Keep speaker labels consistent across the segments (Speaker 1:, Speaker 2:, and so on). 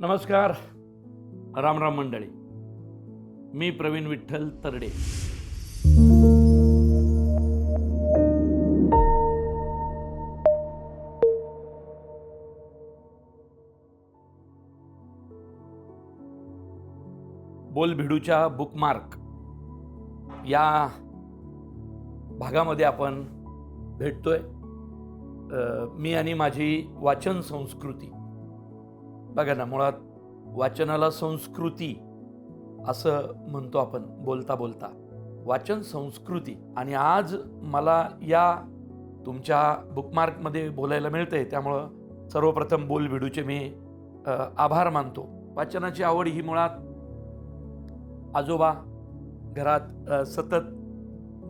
Speaker 1: नमस्कार. रामराम मंडळी. मी प्रवीण विठ्ठल तरडे. बोलभिडूच्या बुकमार्क या भागामध्ये आपण भेटतोय. मी आणि माझी वाचन संस्कृती. बघा ना मुळात वाचनाला संस्कृती असं म्हणतो आपण बोलता बोलता. वाचन संस्कृती आणि आज मला या तुमच्या बुकमार्कमध्ये बोलायला मिळतंय त्यामुळं सर्वप्रथम बोलबिडूचे मी आभार मानतो. वाचनाची आवड ही मुळात आजोबा घरात सतत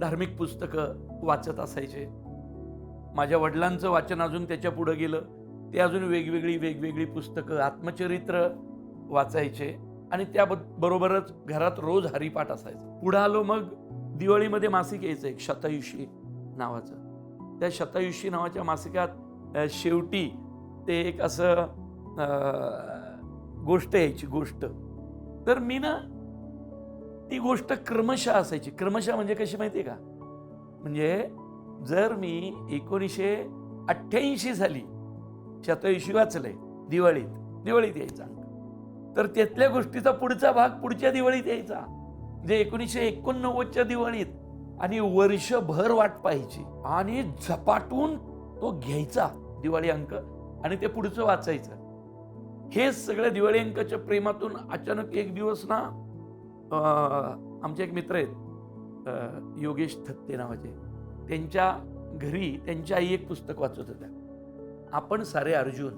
Speaker 1: धार्मिक पुस्तकं वाचत असायचे. माझ्या वडिलांचं वाचन अजून त्याच्या पुढं गेलं. ते अजून वेगवेगळी वेगवेगळी पुस्तकं आत्मचरित्र वाचायचे आणि त्या बरोबरच घरात रोज हरिपाठ असायचं. पुढं आलो मग दिवाळीमध्ये मासिक यायचं एक शतायुषी नावाचं. त्या शतायुषी नावाच्या मासिकात शेवटी ते एक असं गोष्ट यायची गोष्ट. तर मी ना ती गोष्ट क्रमशः असायची. क्रमशः म्हणजे कशी माहिती आहे का? म्हणजे जर मी एकोणीसशे अठ्ठ्याऐंशी साली शतयुषी वाचलंय. दिवाळीत. दिवाळीत यायचा. अंक तर त्यातल्या गोष्टीचा पुढचा भाग पुढच्या दिवाळीत यायचा. म्हणजे एकोणीसशे एकोणनव्वदच्या दिवाळीत आणि वर्षभर वाट पाहायची. आणि झपाटून तो घ्यायचा दिवाळी अंक आणि ते पुढचं वाचायचं. हे सगळ्या दिवाळी अंकाच्या प्रेमातून अचानक एक दिवस ना आमचे एक मित्र आहेत योगेश थत्ते नावाचे. त्यांच्या घरी त्यांची आई एक पुस्तक वाचत होत्या. आपण सारे अर्जुन.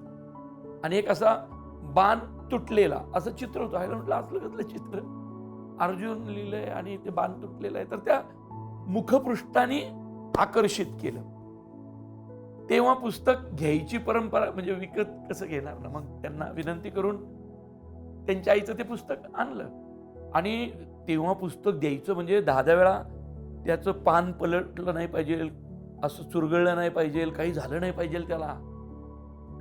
Speaker 1: आणि एक असा बाण तुटलेला असं चित्र होतं. ह्याला म्हटलं असलं कसलं चित्र? अर्जुन लिहिलंय आणि ते बाण तुटलेलं आहे. तर त्या मुखपृष्ठाने आकर्षित केलं. तेव्हा पुस्तक घ्यायची परंपरा म्हणजे विकत कसं घेणार ना? मग त्यांना विनंती करून त्यांच्या आईचं ते पुस्तक आणलं. आणि तेव्हा पुस्तक द्यायचं म्हणजे दहा दहा वेळा त्याचं पान पलटलं नाही पाहिजे असं चुरगळलं नाही पाहिजे काही झालं नाही पाहिजे त्याला.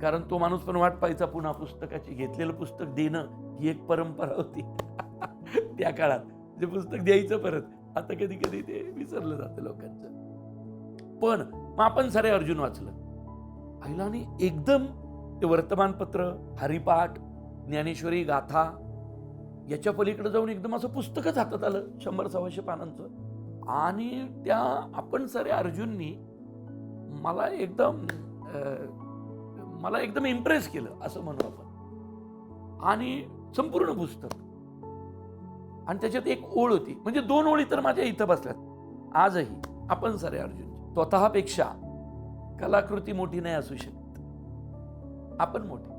Speaker 1: कारण तो माणूस पण वाट पाहायचा पुन्हा पुस्तकाची घेतलेलं पुस्तक देणं ही एक परंपरा होती. त्या काळात जे पुस्तक द्यायचं परत आता कधी कधी ते विसरलं जातं लोकांचं. पण मग आपण सारे अर्जुन वाचलं. आईला आणि एकदम ते वर्तमानपत्र हरिपाठ ज्ञानेश्वरी गाथा याच्या पलीकडे जाऊन एकदम असं पुस्तकच हातात आलं शंभर सव्वाशे पानांचं. आणि त्या आपण सारे अर्जुननी मला एकदम मला एकदम इम्प्रेस केलं असं म्हणू आपण. आणि संपूर्ण पुस्तक. आणि त्याच्यात एक ओळ होती. म्हणजे दोन ओळी तर माझ्या इथं बसल्यात. आजही आपण सारे अर्जुन. स्वतःपेक्षा कलाकृती मोठी नाही असू शकत. आपण मोठे.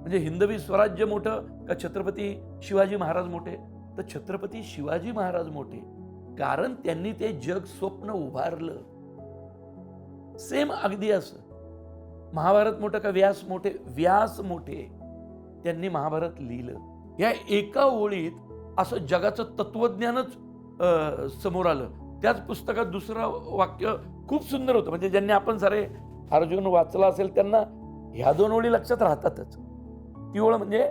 Speaker 1: म्हणजे हिंदवी स्वराज्य मोठं का छत्रपती शिवाजी महाराज मोठे? तर छत्रपती शिवाजी महाराज मोठे कारण त्यांनी ते जग स्वप्न उभारलं. सेम अगदी असं. महाभारत मोठं का व्यास मोठे? व्यास मोठे. त्यांनी महाभारत लिहिलं. या एका ओळीत असं जगाचं तत्वज्ञानच समोर आलं. त्याच पुस्तकात दुसरं वाक्य खूप सुंदर होतं. म्हणजे ज्यांनी आपण सारे अर्जुन वाचला असेल त्यांना ह्या दोन ओळी लक्षात राहतातच. ती ओळ म्हणजे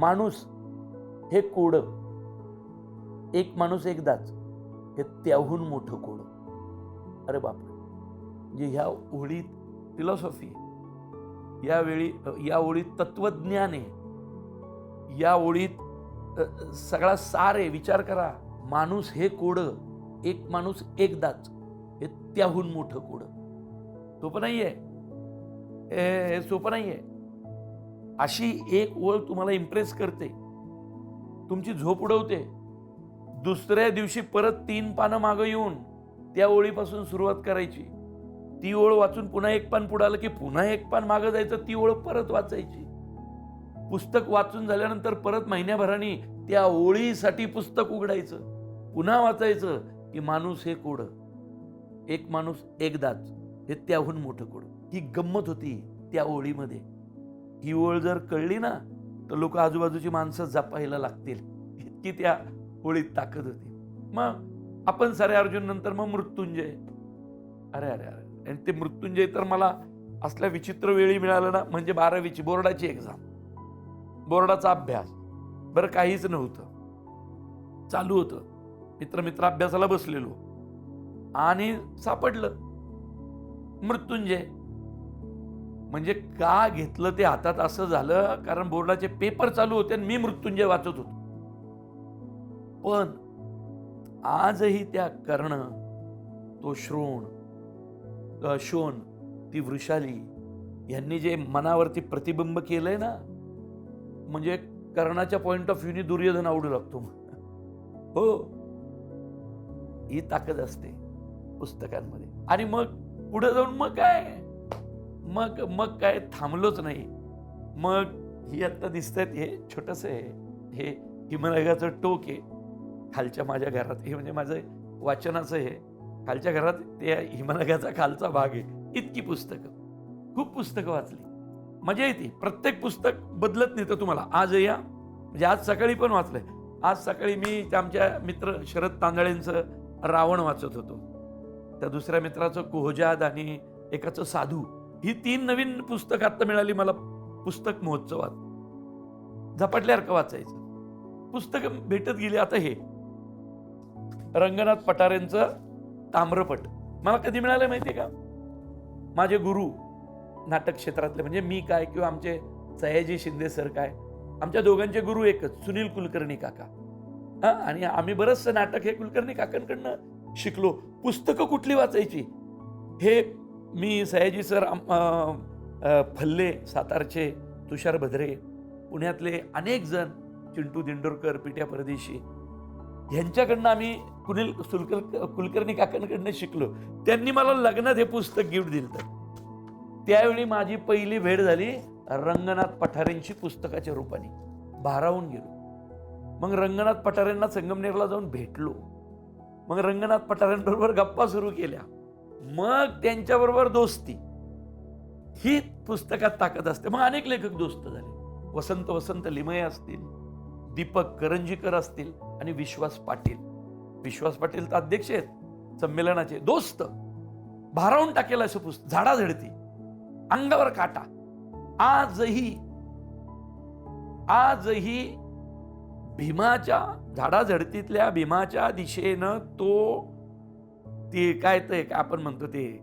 Speaker 1: माणूस हे कोड. एक माणूस एकदाच हे त्याहून मोठं कोड. अरे बापरे. म्हणजे ह्या ओळीत फिलॉसॉफी यावेळी या ओळीत तत्वज्ञान आहे या ओळीत सगळा सार आहे विचार करा. माणूस हे कोड एक माणूस एकदाच हे त्याहून मोठं कोडं. सोपं नाही आहे हे सोपं नाही आहे अशी एक ओळ तुम्हाला इम्प्रेस करते. तुमची झोप उडवते. दुसऱ्या दिवशी परत तीन पानं मागं येऊन त्या ओळीपासून सुरुवात करायची. ती ओळ वाचून पुन्हा एक पान पुढं आलं की पुन्हा एक पान मागं जायचं ती ओळ परत वाचायची. पुस्तक वाचून झाल्यानंतर परत महिन्याभराने त्या ओळीसाठी पुस्तक उघडायचं. पुन्हा वाचायचं की माणूस हे कोड. एक माणूस एकदाच हे त्याहून मोठं कोड. ही गंमत होती त्या ओळीमध्ये. ही ओळ जर कळली ना तर लोक आजूबाजूची माणसं जपायला लागतील. इतकी त्या ओळीत ताकद होती. मग आपण सारे अर्जुन नंतर मग मृत्युंजय. अरे अरे अरे. आणि ते मृत्युंजय तर मला असल्या विचित्र वेळी मिळालं ना म्हणजे बारावीची बोर्डाची एक्झाम बोर्डाचा अभ्यास. बरं काहीच नव्हतं. चालू होतं. मित्र मित्र अभ्यासाला बसलेलो. आणि सापडलं. मृत्युंजय. म्हणजे का घेतलं ते हातात असं झालं? कारण बोर्डाचे पेपर चालू होते आणि मी मृत्युंजय वाचत होतो. पण आजही त्या कर्ण तो श्रोण शोन ती वृषाली यांनी जे मनावरती प्रतिबिंब केलंय ना म्हणजे कर्णाच्या पॉइंट ऑफ व्ह्यूनी दुर्योधन आवडू लागतो. हो. ही ताकद असते पुस्तकांमध्ये. आणि मग पुढे जाऊन मग काय? मग मग काय थांबलोच नाही. मग ही आत्ता दिसतात हे छोटस आहे हे हिमनगाचं टोक आहे. खालच्या माझ्या घरात हे म्हणजे माझं वाचनाचं हे. खालच्या घरात ते हिमनगाचा खालचा भाग आहे. इतकी पुस्तकं. खूप पुस्तकं वाचली. मजा येते. प्रत्येक पुस्तक बदलत नाही तर तुम्हाला. आज या म्हणजे आज सकाळी पण वाचलंय. आज सकाळी मी त्या आमच्या मित्र शरद तांदळेंचं रावण वाचत होतो. त्या दुसऱ्या मित्राचं कोहजाद आणि एकाचं साधू ही तीन नवीन पुस्तक आता मिळाली मला. पुस्तक महोत्सवात. झपाटल्यासारखं वाचायचं. पुस्तकं भेटत गेली. आता हे. रंगनाथ पठारेंचं ताम्रपट. मला कधी मिळालं माहिती आहे का? माझे गुरु नाटक क्षेत्रातले म्हणजे मी काय किंवा आमचे सयाजी शिंदे सर काय आमच्या दोघांचे गुरु एकच सुनील कुलकर्णी काका. हां आणि आम्ही बरंचसं नाटक हे कुलकर्णी काकांकडनं शिकलो. पुस्तकं कुठली वाचायची? हे मी सयाजी सर फल्ले सातारचे तुषार भद्रे पुण्यातले अनेक जण चिंटू दिंडोरकर पिट्या परदेशी ह्यांच्याकडनं आम्ही कुणील सुलकर कुलकर्णी काकांकडनं शिकलो. त्यांनी मला लग्नात हे पुस्तक गिफ्ट दिलं त्यावेळी माझी पहिली भेट झाली रंगनाथ पठारेंची पुस्तकाच्या रूपाने. भारावून गेलो. मग रंगनाथ पठारेंना संगमनेरला जाऊन भेटलो. मग रंगनाथ पठारेंबरोबर गप्पा सुरू केल्या. मग त्यांच्याबरोबर दोस्ती. ही पुस्तकात ताकद असते. मग अनेक लेखक दोस्त झाले. वसंत वसंत लिमये असतील दीपक करंजीकर असतील आणि विश्वास पाटील. विश्वास पाटील तर अध्यक्ष आहेत संमेलनाचे दोस्त. भारावून टाकेल असं पुस्तक झाडाझडती अंगावर काटा. आजही आजही भीमाच्या झाडाझडतीतल्या भीमाच्या दिशेनं तो ते काय ते काय आपण म्हणतो ते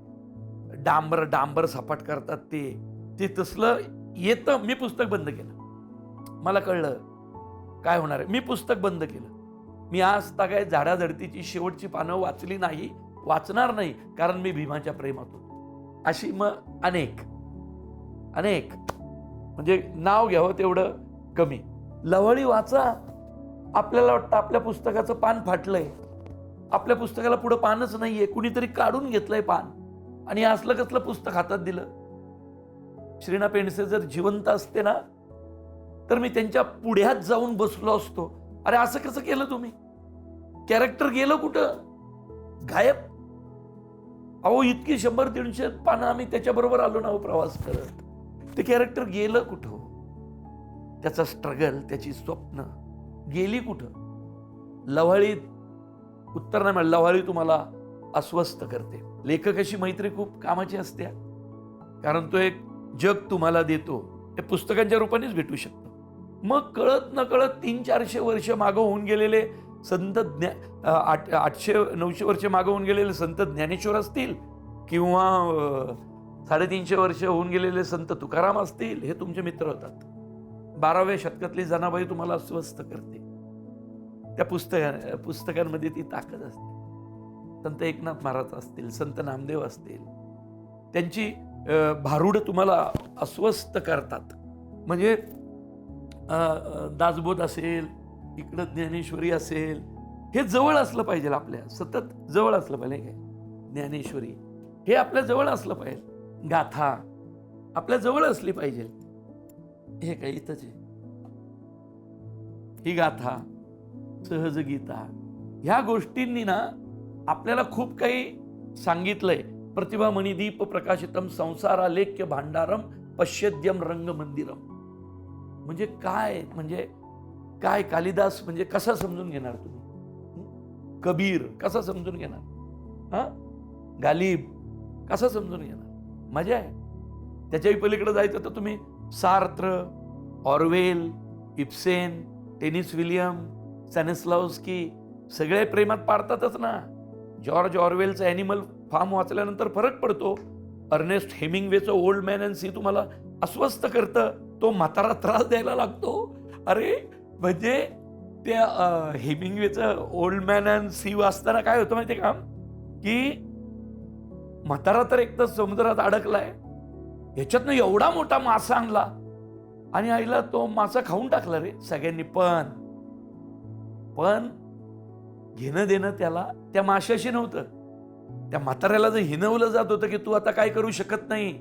Speaker 1: डांबर डांबर सपाट करतात ते. ते तसलं येतं. मी पुस्तक बंद केलं. मला कळलं. काय होणार आहे? मी पुस्तक बंद केलं. मी आज काय झाडाझडतीची शेवटची पानं वाचली नाही वाचणार नाही कारण मी भीमाच्या प्रेमात होतो अशी मग अनेक अनेक म्हणजे नाव घ्यावं तेवढं कमी. लवळी वाचा. आपल्याला वाटतं आपल्या पुस्तकाचं पान फाटलंय. आपल्या पुस्तकाला पुढं पानच नाहीये. कुणीतरी काढून घेतलंय पान. आणि असलं कसलं पुस्तक हातात दिलं. श्रीना पेंडसे जर जिवंत असते ना तर मी त्यांच्या पुढ्यात जाऊन बसलो असतो. अरे असं कसं केलं तुम्ही? कॅरेक्टर गेलं कुठं? गायब. अहो इतकी शंभर दीडशे पानं आम्ही त्याच्याबरोबर आलो ना हो प्रवास करत. ते कॅरेक्टर गेलं कुठं? त्याचा स्ट्रगल त्याची स्वप्न गेली कुठं? लव्हाळीत उत्तर नाही मिळालं. लव्हाळी तुम्हाला अस्वस्थ करते. लेखकाशी मैत्री खूप कामाची असते. कारण तो एक जग तुम्हाला देतो. ते पुस्तकांच्या रूपानेच भेटू शकतं. मग कळत न कळत तीन चारशे वर्ष मागं होऊन गेलेले संत ज्ञा आठ आठशे नऊशे वर्ष मागं होऊन गेलेले संत ज्ञानेश्वर असतील किंवा साडेतीनशे वर्ष होऊन गेलेले संत तुकाराम असतील हे तुमचे मित्र होतात. बाराव्या शतकातली जनाबाई तुम्हाला अस्वस्थ करते. त्या पुस्तका पुस्तकांमध्ये ती ताकद असते. संत एकनाथ महाराज असतील संत नामदेव असतील त्यांची भारूड तुम्हाला अस्वस्थ करतात. म्हणजे दासबोध असेल इकडं ज्ञानेश्वरी असेल हे जवळ असलं पाहिजे आपल्या सतत जवळ असलं पाहिजे काय ज्ञानेश्वरी. हे आपल्या जवळ असलं पाहिजे. गाथा आपल्या जवळ असली पाहिजे. हे काय इथंच आहे. ही गाथा सहज गीता ह्या गोष्टींनी ना आपल्याला खूप काही सांगितलंय. प्रतिभा मणिदीप प्रकाशितम संसारालेख्य भांडारम पश्यद्यम रंग मंदिरम म्हणजे काय? म्हणजे काय कालिदास म्हणजे कसा समजून घेणार तुम्ही? कबीर कसा समजून घेणार? हा? गालिब कसा समजून घेणार? मजा आहे. त्याच्याही पलीकडे जायचं तर तुम्ही Sartre Orwell Ibsen Tennessee William Stanislavski सगळे प्रेमात पाडतातच ना. जॉर्ज ऑर्वेलचं ॲनिमल फार्म वाचल्यानंतर फरक पडतो. अर्नेस्ट हेमिंगवेचं ओल्ड मॅन अँड सी तुम्हाला अस्वस्थ करतं. तो म्हातारा त्रास द्यायला लागतो. अरे म्हणजे त्या हेमिंगवेचं ओल्ड मॅन अँड सी वाचताना काय होतं माहिती का? की म्हातारा तर एक तर समुद्रात अडकलाय. ह्याच्यातनं एवढा मोठा मासा आणला आणि आईला तो मासा खाऊन टाकला रे सगळ्यांनी. पण पण घेणं देणं त्याला त्या माशाशी नव्हतं. त्या म्हाताऱ्याला जर हिनवलं जात होतं की तू आता काय करू शकत नाही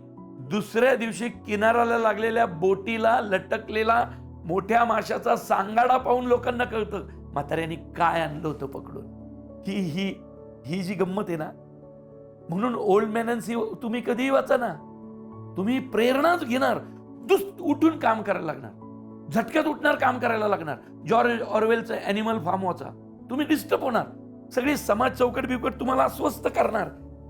Speaker 1: दुसऱ्या दिवशी किनाऱ्याला लागलेल्या बोटीला लटकलेला मोठ्या माशाचा सांगाडा पाहून लोकांना कळतं म्हाताऱ्याने काय आणलं होतं पकडून? ही ही ही जी गंमत आहे ना म्हणून ओल्ड मॅनन्सी तुम्ही कधीही वाचा ना. तुम्ही प्रेरणाच घेणार. दुस्त उठून काम करायला लागणार. झटक्यात उठणार काम करायला लागणार. जॉर्ज ऑरवेलचं ॲनिमल फार्म वाचा. तुम्ही डिस्टर्ब होणार. सगळी समाज चौकट बिकट तुम्हाला अस्वस्थ करणार.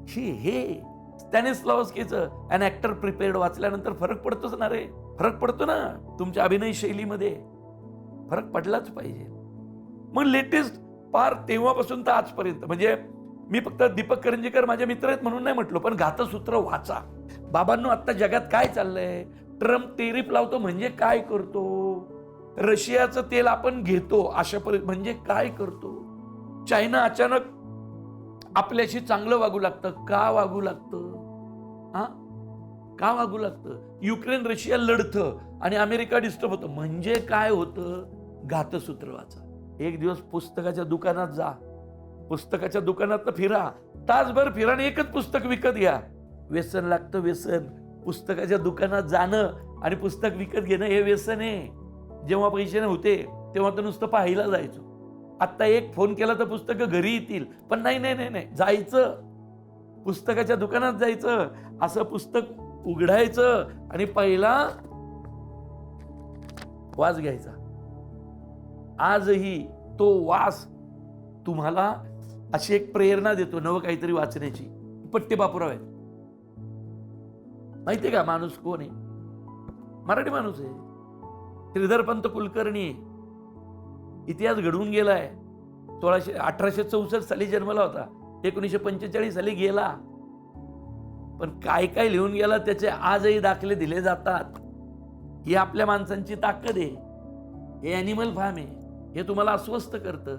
Speaker 1: हे हे स्टॅनिस्लावस्कीचं अन ऍक्टर प्रिपेअर्ड वाचल्यानंतर फरक पडतोच ना रे. फरक पडतो ना तुमच्या अभिनय शैलीमध्ये. फरक पडलाच पाहिजे. मग लेटेस्ट पार तेव्हापासून तर आजपर्यंत. म्हणजे मी फक्त दीपक करंजीकर माझे मित्र आहेत म्हणून नाही म्हटलो पण घातसूत्र वाचा. बाबांनो आत्ता जगात काय चाललंय? ट्रम्प टेरिफ लावतो म्हणजे काय करतो? रशियाचं तेल आपण घेतो अशा परि म्हणजे काय करतो? चायना अचानक आपल्याशी चांगलं वागू लागतं का वागू लागतं? हां? का वागू लागतं? युक्रेन रशिया लढतं आणि अमेरिका डिस्टर्ब होतं. म्हणजे काय होतं? घातसूत्र वाचा एक दिवस पुस्तकाच्या दुकानात जा. पुस्तकाच्या दुकानात फिरा. तासभर फिरा आणि एकच पुस्तक विकत घ्या. व्यसन लागतं व्यसन. पुस्तकाच्या दुकानात जाणं आणि पुस्तक विकत घेणं हे व्यसन आहे. जेव्हा पैसे नव्हते तेव्हा तर नुसतं पाहायला जायचो. आत्ता एक फोन केला तर पुस्तकं घरी येतील. पण नाही नाही नाही नाही. जायचं. पुस्तकाच्या दुकानात जायचं. असं पुस्तक उघडायचं आणि पहिला वास घ्यायचा. आजही तो वास तुम्हाला अशी एक प्रेरणा देतो नवं काहीतरी वाचण्याची. पट्टे बापुराव आहेत. माहितीये का माणूस कोण आहे? मराठी माणूस आहे. श्रीधरपंत कुलकर्णी इतिहास घडवून गेलाय. सोळाशे अठराशे चौसष्ट साली जन्मला होता. एकोणीसशे पंचेचाळीस साली गेला. पण काय काय लिहून गेलं त्याचे आजही दाखले दिले जातात. ही आपल्या माणसांची ताकद आहे. हे ॲनिमल फार्म आहे. हे तुम्हाला अस्वस्थ करतं.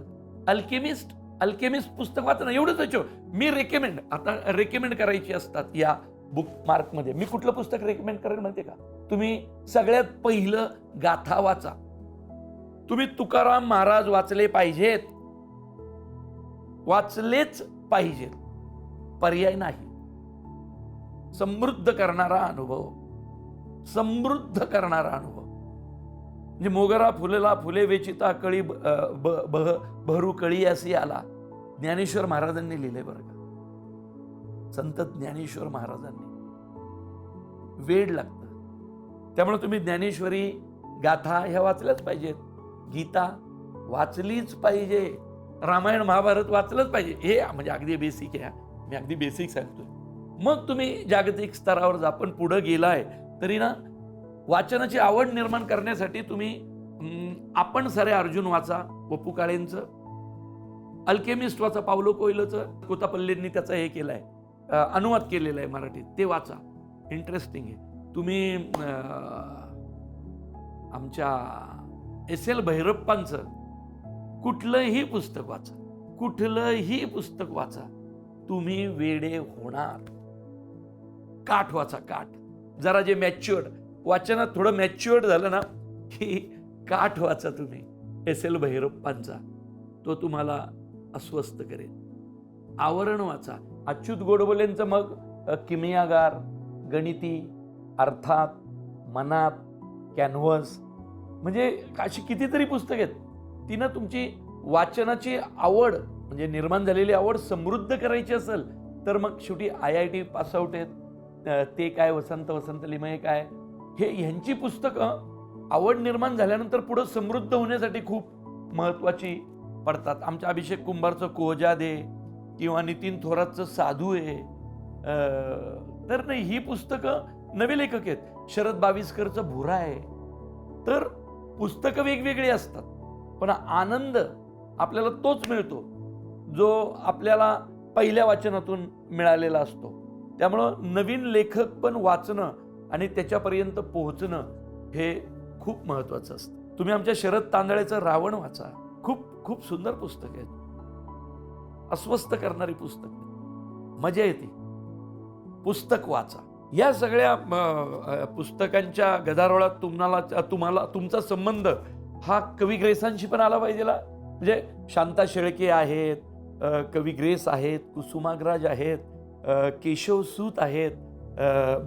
Speaker 1: अल्केमिस्ट अल्केमिस्ट पुस्तक वाचणं एवढंच त्याच्या मी रेकमेंड आता रेकमेंड करायची असतात या बुक मार्कमध्ये मी कुठलं पुस्तक रेकमेंड करेन माहिती का? तुम्ही सगळ्यात पहिलं गाथा वाचा. तुम्ही तुकाराम महाराज वाचले पाहिजेत. वाचलेच पाहिजेत. पर्याय नाही. समृद्ध करणारा अनुभव. समृद्ध करणारा अनुभव. म्हणजे मोगरा फुलला फुले वेचिता कळी ब- ब- बह- बहरू कळी अशी आला. ज्ञानेश्वर महाराजांनी लिहिले बरं का. संत ज्ञानेश्वर महाराजांनी. वेळ लागतं. त्यामुळे तुम्ही ज्ञानेश्वरी गाथा ह्या वाचल्याच पाहिजेत. गीता वाचलीच पाहिजे. रामायण महाभारत वाचलंच पाहिजे. हे म्हणजे अगदी बेसिक आहे. मी अगदी बेसिक सांगतोय. मग तुम्ही जागतिक स्तरावर जर आपण पुढं गेलाय तरी ना वाचनाची आवड निर्माण करण्यासाठी तुम्ही आपण सारे अर्जुन वाचा वपू काळेंचं अल्केमिस्ट वाचा पावलो कोयलोचं कोतापल्लींनी त्याचा हे केलं आहे अनुवाद केलेला आहे मराठीत ते वाचा. इंटरेस्टिंग आहे. तुम्ही आमच्या एस एल भैरप्पांचं कुठलंही पुस्तक वाचा कुठलंही पुस्तक वाचा तुम्ही वेडे होणार. काठ वाचा काठ. जरा जे मॅच्युअर्ड वाचनात थोडं मॅच्युअर्ड झालं ना की काठ वाचा तुम्ही. एस एल भैरप्पांचा. तो तुम्हाला अस्वस्थ करेल. आवरण वाचा. अच्युत गोडबोलेंचं मग किमियागार किमयागार गणिती अर्थात मनात कॅनव्हस म्हणजे अशी कितीतरी पुस्तक आहेत. तिनं तुमची वाचनाची आवड म्हणजे निर्माण झालेली आवड समृद्ध करायची असेल तर मग शेवटी आय आय टी पासआउट आहेत. ते काय वसंत वसंत लिमये काय? हे ह्यांची पुस्तकं आवड निर्माण झाल्यानंतर पुढं समृद्ध होण्यासाठी खूप महत्त्वाची पडतात. आमच्या अभिषेक कुंभारचं कोजा दे किंवा नितीन थोरातचं साधू आहे तर नाही ही पुस्तकं नवे लेखक आहेत. शरद बावीसकरचं भुरा आहे. तर पुस्तकं वेगवेगळी असतात. पण आनंद आपल्याला तोच मिळतो जो आपल्याला पहिल्या वाचनातून मिळालेला असतो. त्यामुळं नवीन लेखक पण वाचणं आणि त्याच्यापर्यंत पोहोचणं हे खूप महत्वाचं असतं. तुम्ही आमच्या शरद तांदळेचं रावण वाचा. खूप खूप सुंदर पुस्तक आहे अस्वस्थ करणारी पुस्तक. मजा येते. पुस्तक वाचा. या सगळ्या पुस्तकांच्या गदारोळात तुम्हाला तुम्हाला तुमचा संबंध हा कवी ग्रेसांशी पण आला पाहिजे म्हणजे शांता शेळके आहेत कवी ग्रेस आहेत कुसुमाग्रज आहेत अ, केशव सूत आहेत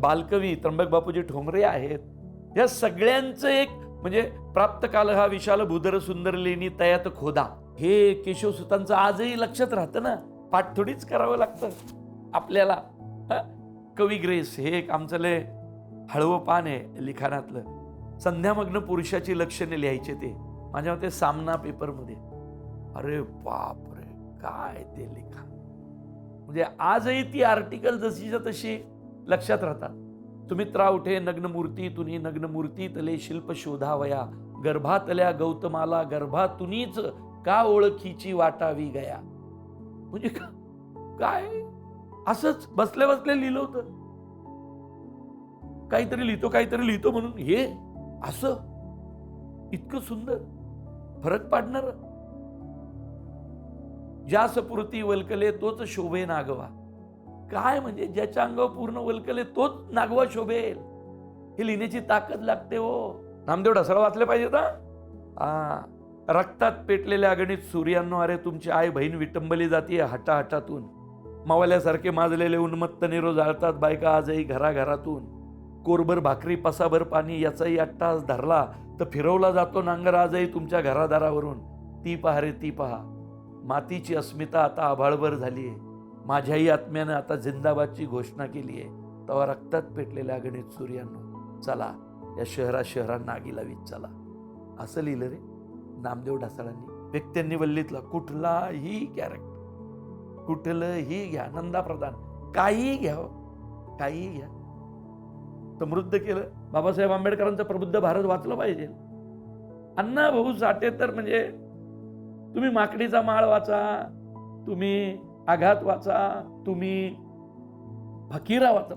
Speaker 1: बालकवी त्र्यंबक बापूजी ठोंबरे आहेत. या सगळ्यांचं एक म्हणजे प्राप्त काल हा विशाल भूधर सुंदर लेणी तयात खोदा. हे केशव सुतांचं आजही लक्षात राहतं ना? पाठ थोडीच करावं लागतं आपल्याला. कवी ग्रेस हे एक आमचं लय हळवं पान आहे लिखाणातलं. संध्यामग्न पुरुषाची लक्षणे लिहायचे ते. माझ्या मते सामना पेपरमध्ये अरे बाप रे काय ते लिखाण. म्हणजे आजही ती आर्टिकल जशीच्या तशी लक्षात राहतात. सुमित्रा उठे नग्न मूर्ती तुनी नग्न तले शिल्प शोधावया. गर्भातल्या गौतमाला गर्भातुनीच का ओळखीची वाटावी गया. म्हणजे का- काय? असंच बसल्या बसल्या लिहिलं होतं. काहीतरी लिहितो काहीतरी लिहितो म्हणून. हे असं इतकं सुंदर. फरक पाडणार. ज्या सपुरती वलकले तोच शोभे नागवा. काय म्हणजे ज्याच्या अंगावर पूर्ण वलकले तोच नागवा शोभेल? हे लिहिण्याची ताकद लागते हो. नामदेव ढसाळ वाचले पाहिजे ना हा. रक्तात पेटलेल्या अगणित सूर्यांनो अरे तुमची आई बहीण विटंबली जाते हटाहटातून. मावाल्यासारखे माजलेले उन्मत्त निरो जाळतात बायका आजही घराघरातून. कोरभर भाकरी पसाभर पाणी याचाही अट्टास धरला तर फिरवला जातो नांगर आजही तुमच्या घरादारावरून. ती पहा रे ती पहा. मातीची अस्मिता आता आभाळभर झाली आहे माझ्याही आत्म्यानं आता जिंदाबादची घोषणा केली आहे तेव्हा रक्तात पेटलेल्या गणित सूर्यानं. चला या शहरा शहरांना आगी लावीत चला. असं लिहिलं रे नामदेव ढासाळांनी. व्यक्त्यांनी वल्लीतला कुठलाही कॅरेक्टर कुठलंही घ्या. नंदा प्रधान काहीही घ्या काही काहीही घ्या. समृद्ध केलं. बाबासाहेब आंबेडकरांचं प्रबुद्ध भारत वाचलं पाहिजे. अण्णा भाऊ साठे तर म्हणजे तुम्ही माकडीचा माळ वाचा तुम्ही आघात वाचा तुम्ही फकीरा वाचा.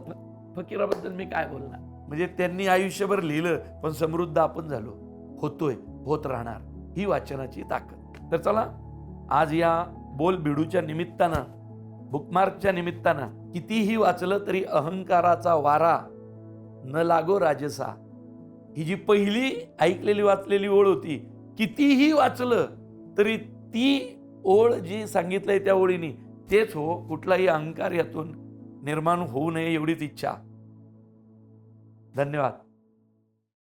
Speaker 1: फकीराबद्दल मी काय बोलणार? म्हणजे त्यांनी आयुष्यभर लिहिलं पण समृद्ध आपण झालो. होतोय होत राहणार. ही वाचनाची ताकद. तर चला आज या बोल बिडूच्या निमित्तानं बुकमार्कच्या निमित्तानं कितीही वाचलं तरी अहंकाराचा वारा न लागो राजसा. ही जी पहिली ऐकलेली वाचलेली ओळ होती कितीही वाचलं तरी ती ओळ जी सांगितलंय त्या ओळीनी तेच हो कुठलाही अहंकार यातून निर्माण होऊ नये एवढीच इच्छा. धन्यवाद.